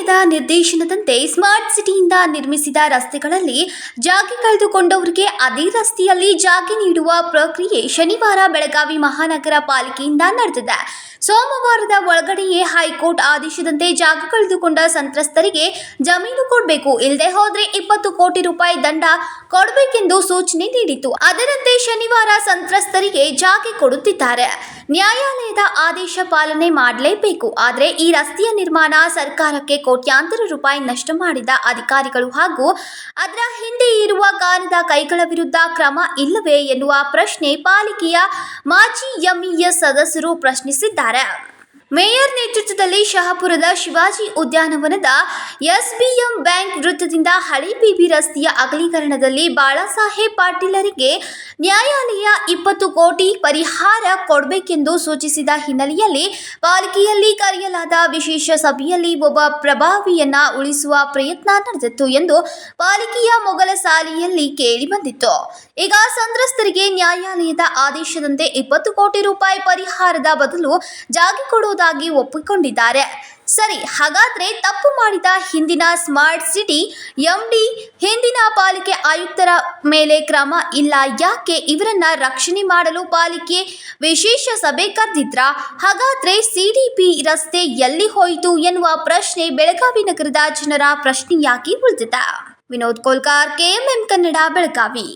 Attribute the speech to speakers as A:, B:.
A: ನಿರ್ದೇಶನದಂತೆ ಸ್ಮಾರ್ಟ್ ಸಿಟಿಯಿಂದ ನಿರ್ಮಿಸಿದ ರಸ್ತೆಗಳಲ್ಲಿ ಜಾಗೆ ಕಳೆದುಕೊಂಡವರಿಗೆ ಅದೇ ರಸ್ತೆಯಲ್ಲಿ ಜಾಗೆ ನೀಡುವ ಪ್ರಕ್ರಿಯೆ ಶನಿವಾರ ಬೆಳಗಾವಿ ಮಹಾನಗರ ಪಾಲಿಕೆಯಿಂದ ನಡೆದಿದೆ. ಸೋಮವಾರದ ಒಳಗಡೆಯೇ ಹೈಕೋರ್ಟ್ ಆದೇಶದಂತೆ ಜಾಗ ಕಳೆದುಕೊಂಡ ಸಂತ್ರಸ್ತರಿಗೆ ಜಮೀನು ಕೊಡಬೇಕು. ಇಲ್ಲದೆ ಹೋದ್ರೆ ಇಪ್ಪತ್ತು ಕೋಟಿ ರೂಪಾಯಿ ದಂಡ ಕೊಡಬೇಕೆಂದು ಸೂಚನೆ ನೀಡಿತು ಅದರಂತೆ ಶನಿವಾರ ಸಂತ್ರಸ್ತರಿಗೆ ಜಾಗೆ ಕೊಡುತ್ತಿದ್ದಾರೆ. ನ್ಯಾಯಾಲಯದ ಆದೇಶ ಪಾಲನೆ ಮಾಡಲೇಬೇಕು. ಆದರೆ ಈ ರಸ್ತೆಯ ನಿರ್ಮಾಣ ಸರ್ಕಾರಕ್ಕೆ ಕೋಟ್ಯಾಂತರ ರೂಪಾಯಿ ನಷ್ಟ ಮಾಡಿದ ಅಧಿಕಾರಿಗಳು ಹಾಗೂ ಅದರ ಹಿಂದೆ ಇರುವ ಕಾರಣದ ಕೈಗಳ ವಿರುದ್ಧ ಕ್ರಮ ಇಲ್ಲವೇ ಎನ್ನುವ ಪ್ರಶ್ನೆ ಪಾಲಿಕೆಯ ಮಾಜಿ ಎಂಇಎಸ್ ಸದಸ್ಯರು ಪ್ರಶ್ನಿಸಿದ್ದಾರೆ. ಮೇಯರ್ ನೇತೃತ್ವದಲ್ಲಿ ಶಹಾಪುರದ ಶಿವಾಜಿ ಉದ್ಯಾನವನದ ಎಸ್ಬಿಎಂ ಬ್ಯಾಂಕ್ ವೃತ್ತದಿಂದ ಹಳೆ ಬಿಬಿ ರಸ್ತೆಯ ಅಗಲೀಕರಣದಲ್ಲಿ ಬಾಳಾಸಾಹೇಬ್ ಪಾಟೀಲರಿಗೆ ನ್ಯಾಯಾಲಯ ಇಪ್ಪತ್ತು ಕೋಟಿ ಪರಿಹಾರ ಕೊಡಬೇಕೆಂದು ಸೂಚಿಸಿದ ಹಿನ್ನೆಲೆಯಲ್ಲಿ ಪಾಲಿಕೆಯಲ್ಲಿ ಕರೆಯಲಾದ ವಿಶೇಷ ಸಭೆಯಲ್ಲಿ ಒಬ್ಬ ಪ್ರಭಾವಿಯನ್ನ ಉಳಿಸುವ ಪ್ರಯತ್ನ ನಡೆದಿತ್ತು ಎಂದು ಪಾಲಿಕೆಯ ಮೊಗಲ ಸಾಲಿಯಲ್ಲಿ ಕೇಳಿಬಂದಿತ್ತು ಈಗ ಸಂತ್ರಸ್ತರಿಗೆ ನ್ಯಾಯಾಲಯದ ಆದೇಶದಂತೆ ಇಪ್ಪತ್ತು ಕೋಟಿ ರೂಪಾಯಿ ಪರಿಹಾರದ ಬದಲು ಜಾಗಿ ಕೊಡುವುದಾಗಿ ಒಪ್ಪಿಕೊಂಡಿದ್ದಾರೆ. ಸರಿ, ಹಾಗಾದ್ರೆ ತಪ್ಪು ಮಾಡಿದ ಹಿಂದಿನ ಸ್ಮಾರ್ಟ್ ಸಿಟಿ ಎಂಡಿ ಹಿಂದಿನ ಪಾಲಿಕೆ ಆಯುಕ್ತರ ಮೇಲೆ ಕ್ರಮ ಇಲ್ಲ, ಯಾಕೆ ಇವರನ್ನ ರಕ್ಷಣೆ ಮಾಡಲು ಪಾಲಿಕೆ ವಿಶೇಷ ಸಭೆ ಕರೆದಿದ್ರ? ಹಾಗಾದ್ರೆ ಸಿಡಿಪಿ ರಸ್ತೆ ಎಲ್ಲಿ ಹೋಯಿತು ಎನ್ನುವ ಪ್ರಶ್ನೆ ಬೆಳಗಾವಿ ನಗರದ ಜನರ ಪ್ರಶ್ನೆಯಾಗಿ ಉಳಿದಿದೆ. ವಿನೋದ್ ಕೋಲ್ಕಾರ್, ಕೆಎಂಎಂ ಕನ್ನಡ, ಬೆಳಗಾವಿ.